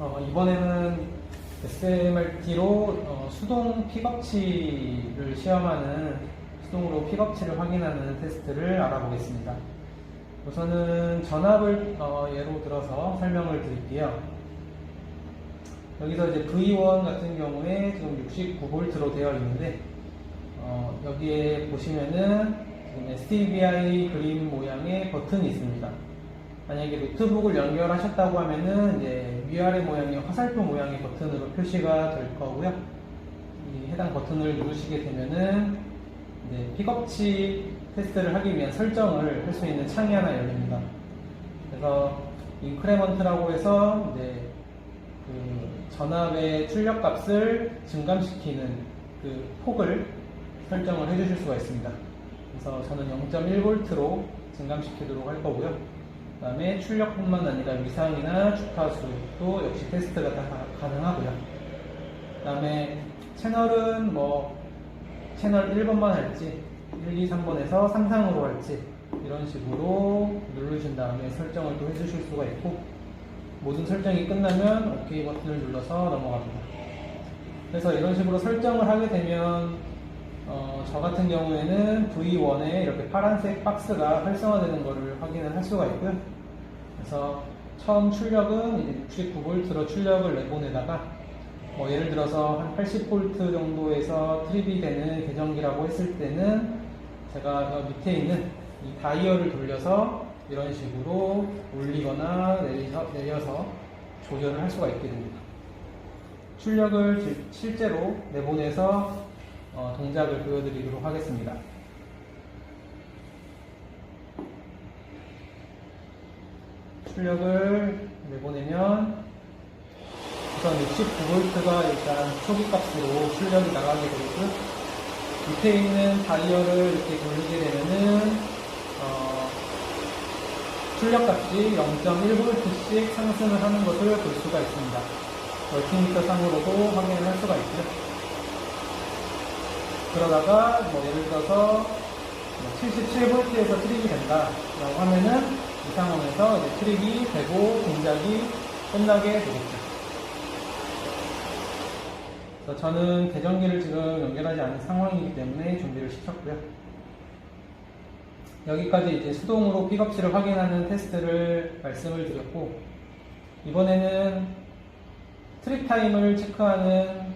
어, 이번에는 SMRT로 어, 수동 픽업치를 시험하는 수동으로 픽업치를 확인하는 테스트를 알아보겠습니다. 우선은 전압을 어, 예로 들어서 설명을 드릴게요. 여기서 이제 V1 같은 경우에 지금 69V로 되어 있는데 어, 여기에 보시면은 지금 STVI 그림 모양의 버튼이 있습니다. 만약에 노트북을 연결하셨다고 하면은 이제 위아래 모양이 화살표 모양의 버튼으로 표시가 될 거고요. 이 해당 버튼을 누르시게 되면은 이제 픽업치 테스트를 하기 위한 설정을 할 수 있는 창이 하나 열립니다. 그래서 인크레먼트라고 해서 이제 그 전압의 출력 값을 증감시키는 그 폭을 설정을 해주실 수가 있습니다. 그래서 저는 0.1V로 증감시키도록 할 거고요. 그 다음에 출력뿐만 아니라 위상이나 주파수도 역시 테스트가 다 가- 가능하고요. 그 다음에 채널은 뭐 채널 1번만 할지 1, 2, 3번에서 상상으로 할지 이런 식으로 누르신 다음에 설정을 또 해주실 수가 있고 모든 설정이 끝나면 OK 버튼을 눌러서 넘어갑니다. 그래서 이런 식으로 설정을 하게 되면 어, 저 같은 경우에는 V1에 이렇게 파란색 박스가 활성화되는 것을 확인을 할 수가 있고요. 그래서 처음 출력은 이제 69V로 출력을 내보내다가 뭐 예를 들어서 한 80V 정도에서 트립이 되는 계정기라고 했을 때는 제가 저 밑에 있는 이 다이얼을 돌려서 이런 식으로 올리거나 내려서, 내려서 조절을 할 수가 있게 됩니다. 출력을 실- 실제로 내보내서 어, 동작을 보여드리도록 하겠습니다. 출력을 내보내면 우선 69V가 일단 초기 값으로 출력이 나가게 되고요. 밑에 있는 다이얼을 이렇게 돌리게 되면은 어, 출력 값이 0.1V씩 상승을 하는 것을 볼 수가 있습니다. 멀티미터 상으로도 확인을 할 수가 있고요. 그러다가 뭐 예를 들어서 77V에서 트립이 된다라고 하면은 이 상황에서 이제 트립이 되고 동작이 끝나게 되겠죠. 그래서 저는 계정기를 지금 연결하지 않은 상황이기 때문에 준비를 시켰고요. 여기까지 이제 수동으로 픽업치를 확인하는 테스트를 말씀을 드렸고 이번에는 트립 타임을 체크하는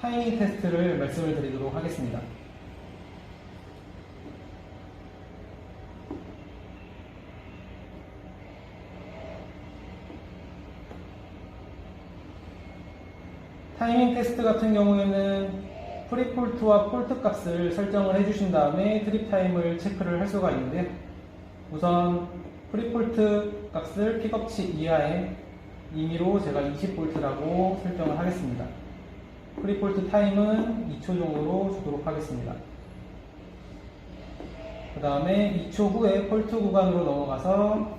타이밍 테스트를 말씀을 드리도록 하겠습니다. 타이밍 테스트 같은 경우에는 프리폴트와 폴트 값을 설정을 해주신 다음에 트립 타임을 체크를 할 수가 있는데 우선 프리폴트 값을 픽업치 이하에 임의로 제가 20V라고 설정을 하겠습니다. 프리폴트 타임은 2초 정도로 주도록 하겠습니다. 그 다음에 2초 후에 폴트 구간으로 넘어가서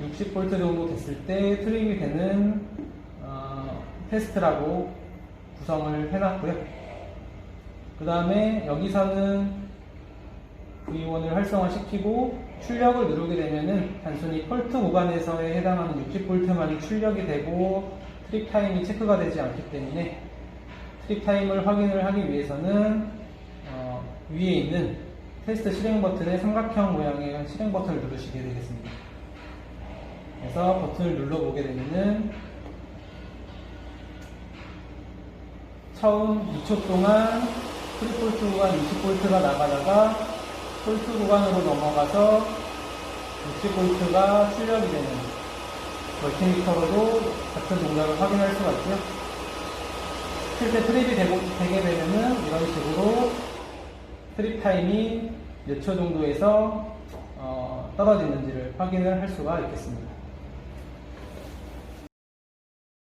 60V 정도 됐을 때 트립이 되는 어, 테스트라고 구성을 해놨고요. 그 다음에 여기서는 V1을 활성화시키고 출력을 누르게 되면은 단순히 폴트 구간에서에 해당하는 60V만이 출력이 되고 트립 타임이 체크가 되지 않기 때문에 트립 타임을 확인을 하기 위해서는 어, 위에 있는 테스트 실행 버튼의 삼각형 모양의 실행 버튼을 누르시게 되겠습니다. 그래서 버튼을 눌러보게 되면은 처음 2초 동안 프리폴트 구간 20V가 나가다가 폴트 구간으로 넘어가서 60V가 출력이 되는 멀티미터로도 같은 동작을 확인할 수가 있고요. 실제 트립이 되고, 되게 되면은 이런 식으로 트립 타임이 몇 초 정도에서 어, 떨어지는지를 확인을 할 수가 있겠습니다.